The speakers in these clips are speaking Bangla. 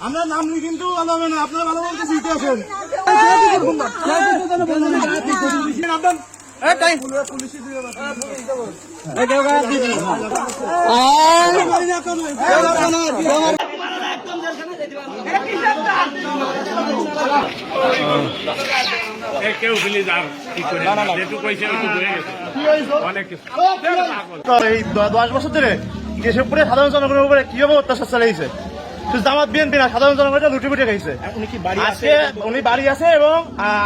আমরা নামলি কিন্তু ভালো হবে না আপনারা ভালো বলতে জিতে আসেন এই দশ বছর ধরে কেশবপুরে সাধারণ জনগণের উপরে কীভাবে অত্যাচার চালিয়েছে শুধু জামাত বিএনপি না সাধারণ জনগণটা লুটি পুটে খাইছে। আজকে উনি বাড়ি আছে এবং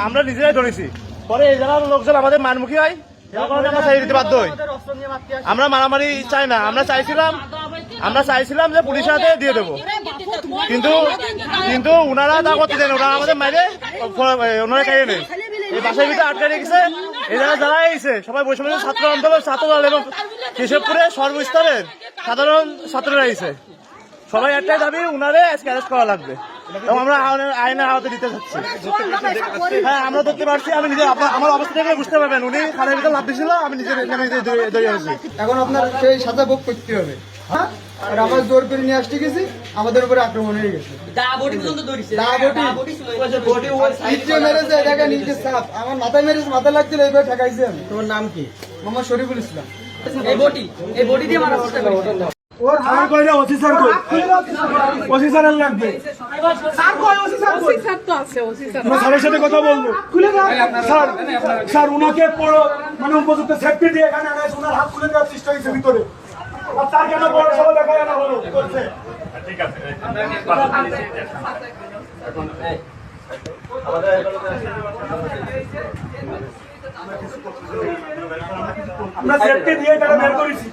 আমরা নিজেরাই ধরেছি। পরে এই জায়গার লোকজন আমাদের মানমুখী হয় আমরা বাধ্য হই আমরা মারামারি চাই না আমরা চাইছিলাম আমরা চাইছিলাম যে পুলিশের হাতে দিয়ে দেবো। কিন্তু কিন্তু উনারা তা করতে দেন ওনারা আমাদের মাইরে ওনারা খাইয়ে নেই এই বাসার ভিতরে আটকে রেখেছে জায়গায় যারা এসেছে সবাই বসে বসে ছাত্র আন্দোলন ছাত্র দল এবং কেশবপুরে সর্বস্তরের সাধারণ ছাত্ররা এসেছে সবাই একটাই দাবি উনারে অ্যারেস্ট করা লাগবে। এবং আমরা আইনের- দিতে চাচ্ছি হ্যাঁ আমরা ধরতে পারছি আমি নিজে আমার অবস্থা থেকে বুঝতে পারবেন উনি। খালের ভিতরে লাভ দিয়েছিল আমি নিজে নেমে দাঁড়িয়ে আছি এখন আপনার সেই সাজা ভোগ করতে হবে। হ্যাঁ? আর আমরা জোর করে নিয়ে আসতে গেছি আমাদের উপরে আক্রমণ হয়ে গেছে। আমার মাথায় মেরেছে মাথা লাগছিল ঠেকাইছে আমি। তোমার নাম কি? মোহাম্মদ শরীফুল ইসলাম। এই বটি এই বটি দিয়ে মারা করেছে ওর থানা কইলে অফিসার কই? অফিসারের লাগবে। অফিসার তো আছে অফিসার। আমরা স্যারের সাথে কথা বলব। খুলে দাও। স্যার স্যার উনাকে পুরো মানে উপযুক্ত সেফটি দিয়ে এখানে আনা হয়েছে, ওনার হাত খুলে দেওয়ার চেষ্টা হয়েছে ভিতরে। আর তার কেন বড় সভা দেখা আনা হলো করছে? ঠিক আছে এখন আমরা সেফটি দিয়ে তারা বের করেছি।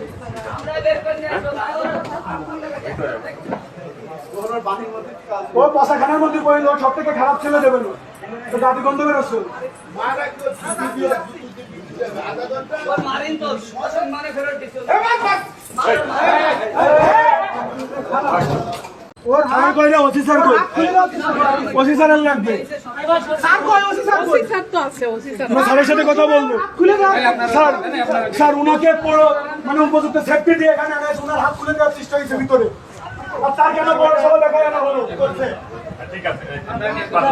ও পশাখানার মধ্যে কইল সব থেকে খারাপ ছেলে দেবেন তো গন্ধ বেরোচ্ছে মারিন তো মানে ফেরত ওর থানা কইলে অফিসার কই? অফিসারের লাগবে। অফিসার তো আছে অফিসার আমরা স্যারের সাথে কথা বলব। খুলে দাও। স্যার স্যার উনাকে পুরো মানে উপযুক্ত সেফটি দিয়ে এখানে আনা হয়েছে, ওনার হাত খুলে দেওয়ার চেষ্টা হয়েছে ভিতরে। আর তার কেন বড় সভা দেখা আনা হলো করছে? ঠিক আছে কথা